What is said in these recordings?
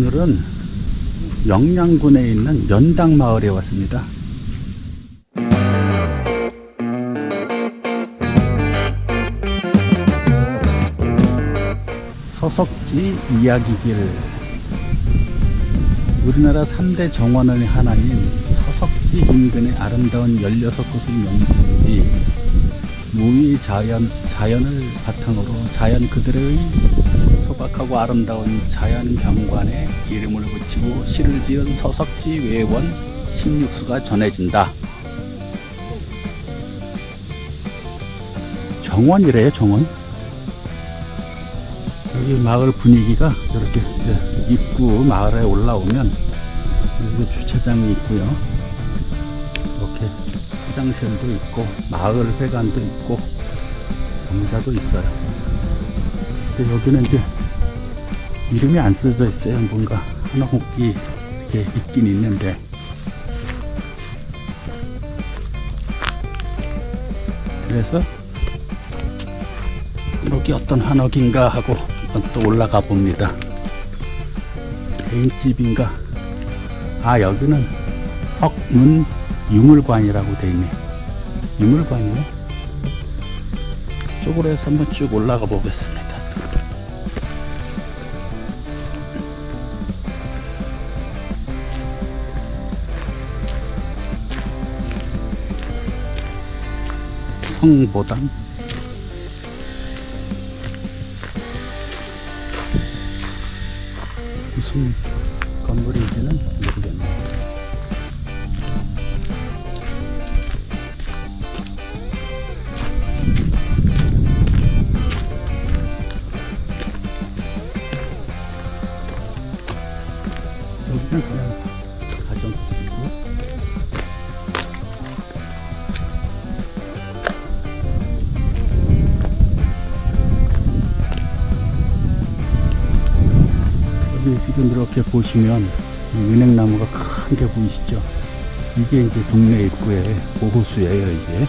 오늘은 영양군에 있는 연당마을에 왔습니다. 서석지 이야기길 우리나라 3대 정원의 하나인 서석지 인근의 아름다운 16곳의 명소들이 무의 자연, 자연을 바탕으로 자연 그대의 소박하고 아름다운 자연 경관에 이름을 붙이고 시를 지은 서석지 외원 16수가 전해진다. 정원이래요, 정원. 여기 마을 분위기가 이렇게 입구 마을에 올라오면 여기 주차장이 있고요. 이렇게 화장실도 있고 마을 회관도 있고 정자도 있어요. 여기는 이제 이름이 안 써져 있어요. 뭔가 한옥이 이렇게 있긴 있는데 그래서 여기 어떤 한옥인가 하고 또 올라가 봅니다. 개인집인가? 아 여기는 석문 유물관이라고 돼 있네. 유물관이네. 쪽으로 해서 한번 쭉 올라가 보겠습니다. 성보담 무슨 여기 지금 이렇게 보시면 이 은행나무가 큰 게 보이시죠? 이게 이제 동네 입구의 보호수예요, 이게.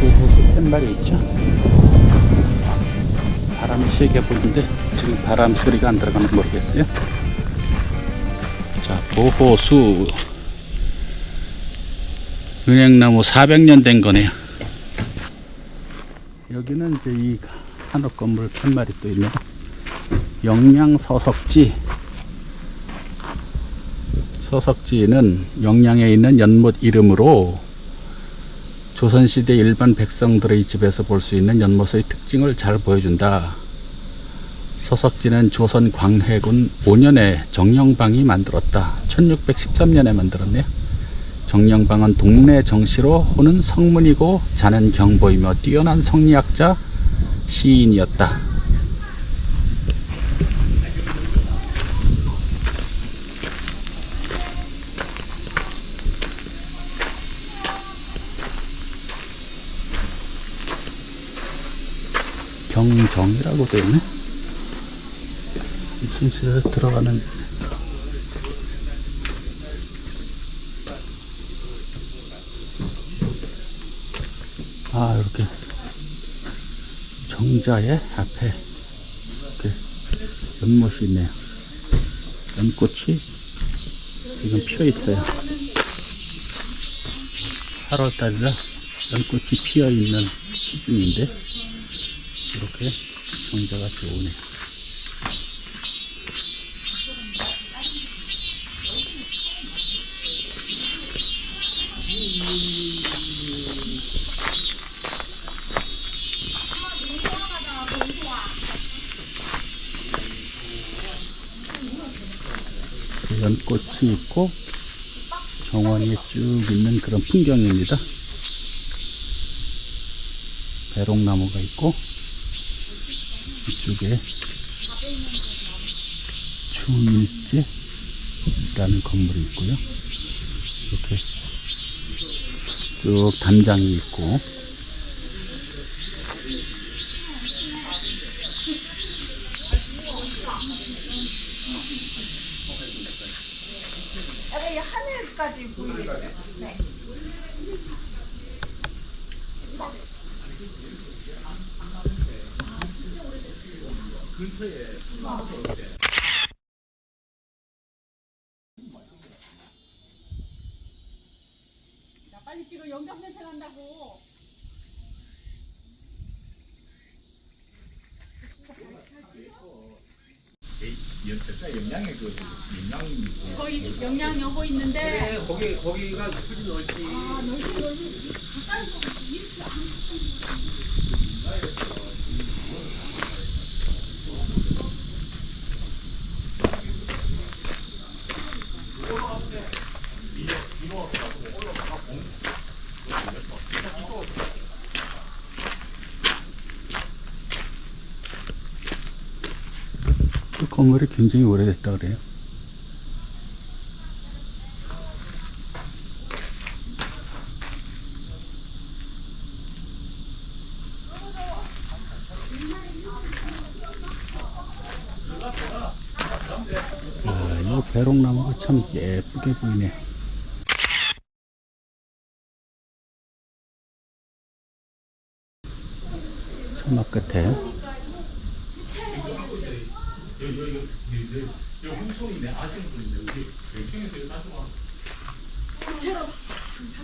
보호수 팻말이 있죠? 바람이 세게 불는데 지금 바람 소리가 안 들어가면 모르겠어요. 자, 보호수. 은행나무 400년 된 거네요. 여기는 이제 이 한옥 건물 팻말이 또 있네요. 영양 서석지. 서석지는 영양에 있는 연못 이름으로 조선시대 일반 백성들의 집에서 볼 수 있는 연못의 특징을 잘 보여준다. 서석지는 조선 광해군 5년에 정영방이 만들었다. 1613년에 만들었네요. 정영방은 동네 정시로 호는 성문이고 자는 경보이며 뛰어난 성리학자 시인이었다. 경정이라고 되어 있네. 무슨 시에 들어가는 아 이렇게 정자의 앞에 이렇게 연못이 있네요. 연꽃이 지금 피어 있어요. 8월달이라 연꽃이 피어 있는 시즌인데 이렇게 정자가 좋으네요. 연꽃이 있고 정원이 쭉 있는 그런 풍경입니다. 배롱나무가 있고 이쪽에 주일제라는 건물이 있고요. 이렇게 쭉 담장이 있고 약간 이 하늘까지 보이겠어요. 네. 야, 빨리 찍어. 영장 냄새 난다고. 진짜 영양의 그 영양 거의 영양 여고 있는데. 거기 거기가 굳이 넓지 아 넓지 넓지 가까이 좀 이렇게 안 그 건물이 굉장히 오래됐다 그래요. 아, 이 배롱나무가 참 예쁘게 보이네. 천막 끝에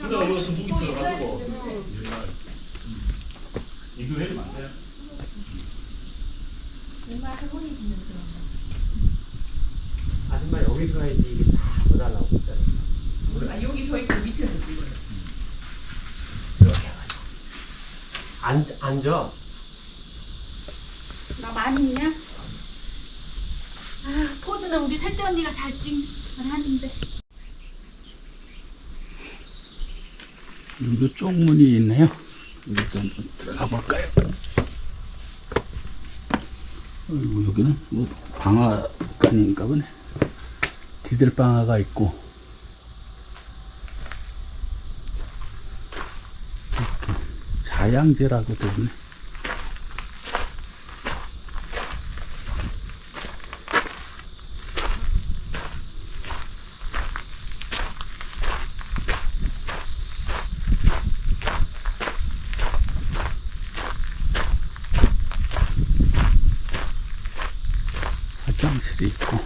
근데 여기서 무기 들어가지고 이거 돼? 아줌마 여기서 해야지 이게 하려고 있잖아. 아, 여기 서 있고 밑에서 찍어요. 이렇게 해가지고. 앉, 앉아. 나 많이 있냐? 아 포즈는 우리 셋째 언니가 잘 찍을 하는데 여기도 쪽문이 있네요. 한번 들어가 볼까요? 어이구, 여기는 뭐 방앗간인가 보네. 디들방아가 있고. 자양제라고 되어 있네. 화장실이 있고.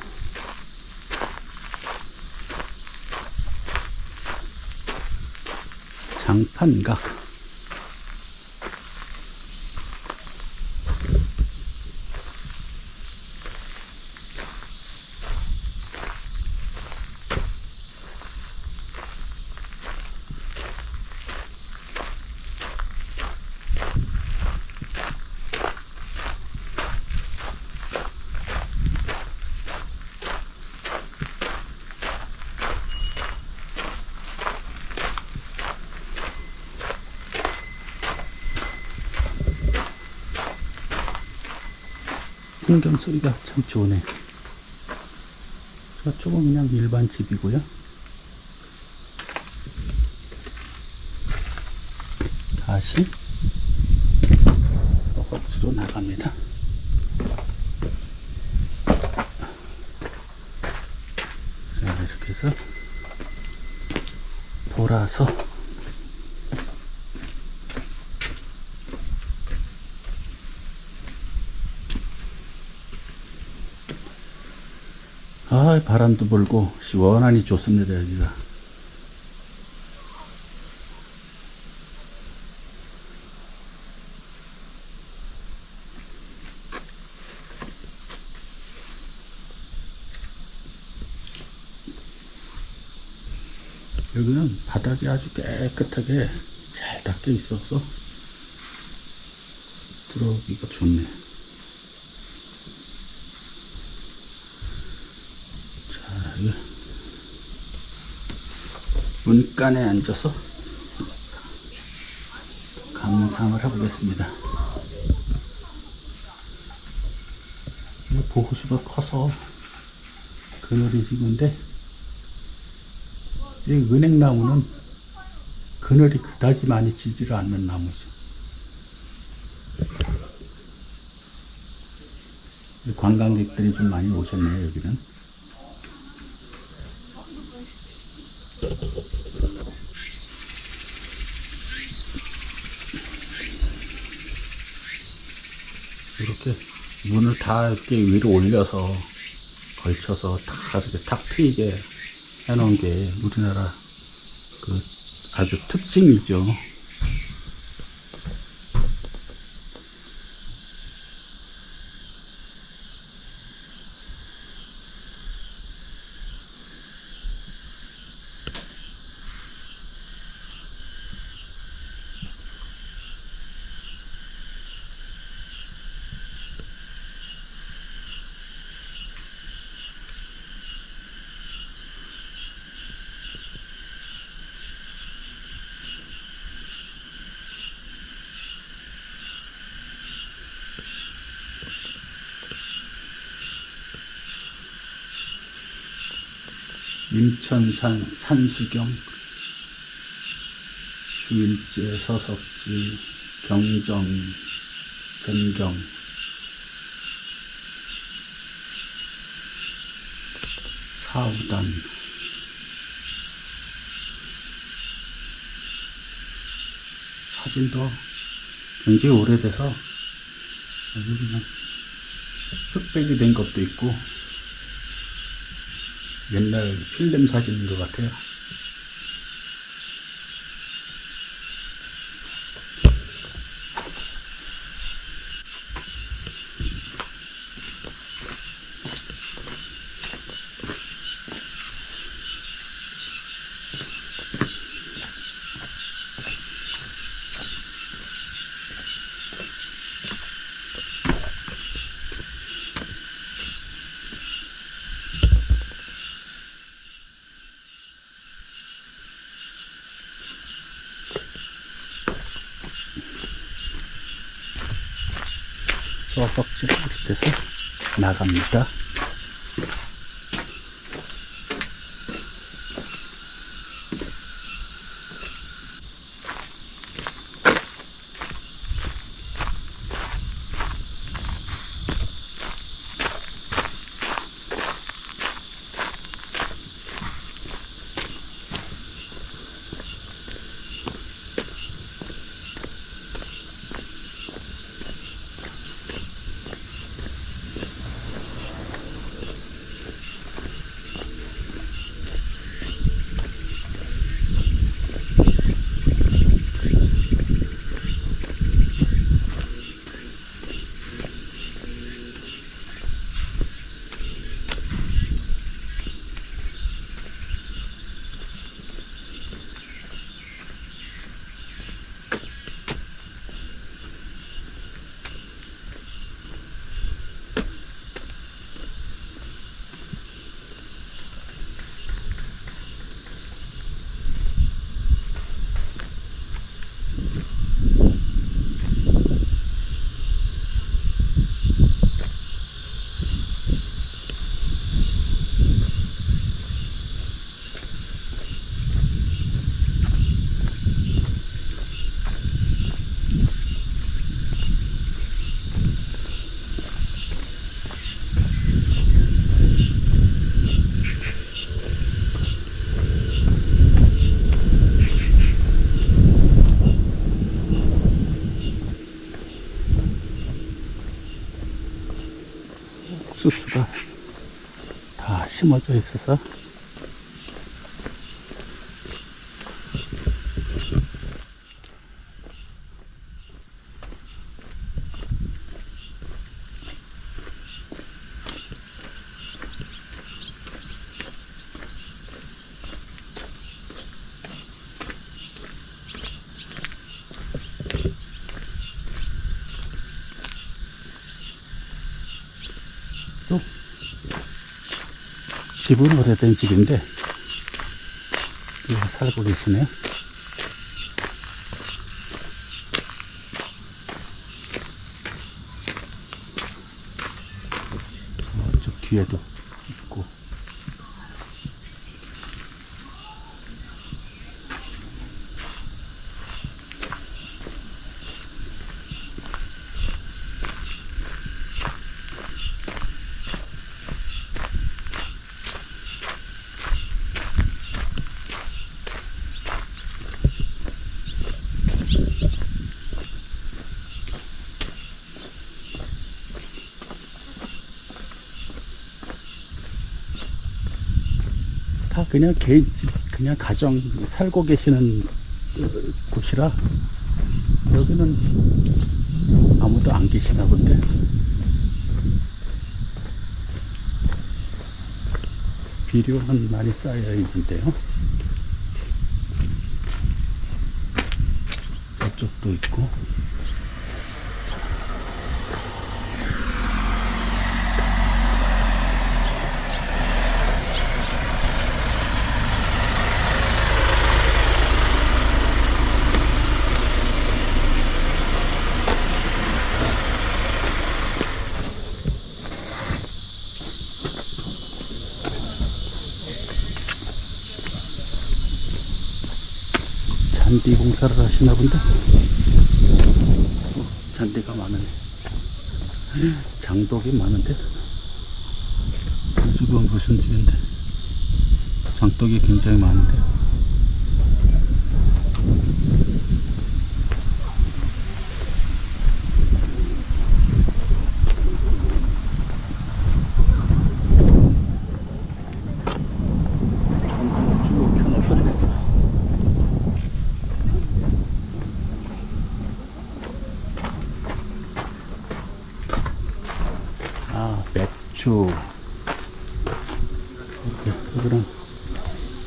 장판각. 풍경 소리가 참 좋네. 저쪽은 그냥 일반 집이고요. 다시 허벅지로 나갑니다. 자, 이렇게 해서 돌아서 아, 바람도 불고 시원하니 좋습니다, 여기가. 여기는 바닥이 아주 깨끗하게 잘 닦여 있어서 들어오기가 좋네. 자, 여기 문간에 앉아서 감상을 해보겠습니다. 이 보호수가 커서 그늘이 지근데 이 은행나무는 그늘이 그다지 많이 지지를 않는 나무죠. 관광객들이 좀 많이 오셨네요, 여기는. 이렇게 문을 다 이렇게 위로 올려서 걸쳐서 다 이렇게 탁 트이게 해놓은 게 우리나라 그 아주 특징이죠. 임천산 산수경 주일제 서석지 경정 전경 사우단. 사진도 굉장히 오래돼서 아주 그냥 흑백이 된 것도 있고 옛날 필름 사진인 것 같아요. 소박지 밑에서 나갑니다. 심어져 있어서 집은 오래된 집인데 여기 살고 계시네요. 저쪽 뒤에도 그냥 집, 그냥 가정 살고 계시는 어, 곳이라 여기는 아무도 안 계시나 본데. 비료는 많이 쌓여 있는데요. 저쪽도 있고. 잔디 공사를 하시나 본데. 어, 잔디가 많으네. 장독이 많은데. 지금 무슨 집인데. 장독이 굉장히 많은데. 쭉 켜놓으셨네. 아, 맥주. 여기는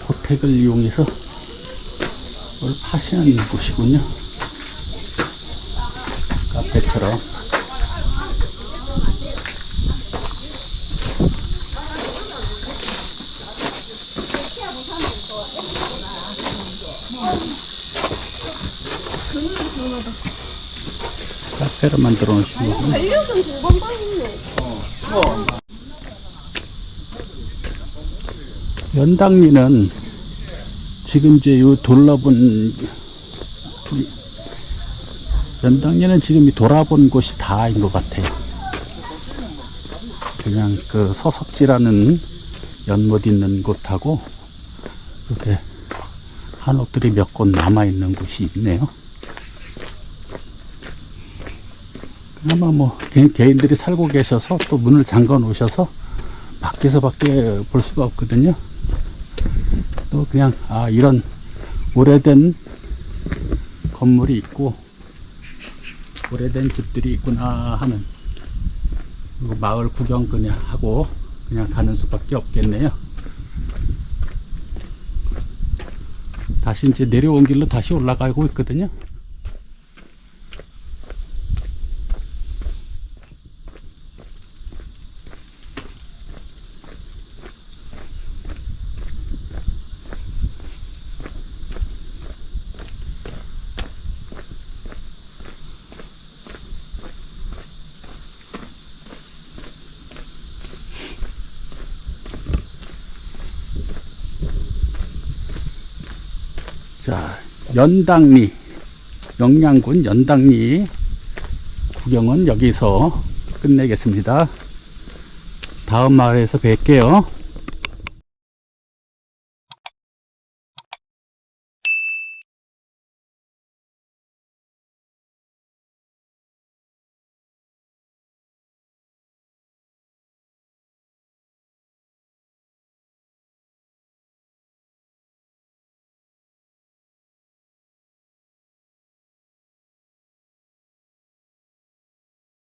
호택을 이용해서 뭘 파시는 곳이군요. 카페처럼. 카페를 만들어 놓으신 거군요. 달력은 두번 봤네. 연당리는 지금 이제 요 이- 연당리는 지금 이 돌아본 곳이 다인 것 같아요. 그냥 그 서석지라는 연못 있는 곳하고 이렇게 한옥들이 몇 곳 남아 있는 곳이 있네요. 아마 뭐 개인, 개인들이 살고 계셔서 또 문을 잠가 놓으셔서 밖에서 밖에 볼 수가 없거든요. 또 그냥 아 이런 오래된 건물이 있고 오래된 집들이 있구나 하는 그리고 마을 구경 그냥 하고 그냥 가는 수밖에 없겠네요. 다시 이제 내려온 길로 다시 올라가고 있거든요. 자, 연당리, 영양군 연당리 구경은 여기서 끝내겠습니다. 다음 마을에서 뵐게요.